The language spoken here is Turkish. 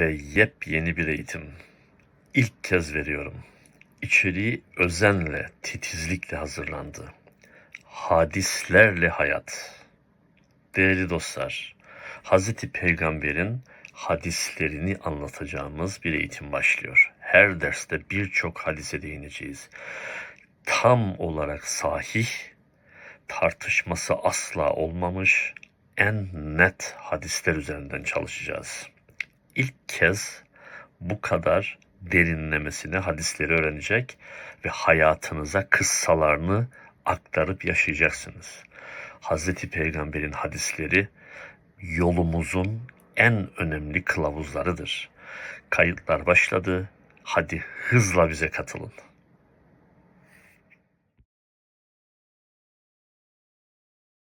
ve yepyeni bir eğitim. İlk kez veriyorum. İçeriği özenle, titizlikle hazırlandı. Hadislerle hayat. Değerli dostlar, Hazreti Peygamber'in hadislerini anlatacağımız bir eğitim başlıyor. Her derste birçok hadise değineceğiz. Tam olarak sahih, tartışması asla olmamış en net hadisler üzerinden çalışacağız. İlk kez bu kadar derinlemesine hadisleri öğrenecek ve hayatınıza kıssalarını aktarıp yaşayacaksınız. Hazreti Peygamber'in hadisleri yolumuzun en önemli kılavuzlarıdır. Kayıtlar başladı. Hadi hızla bize katılın.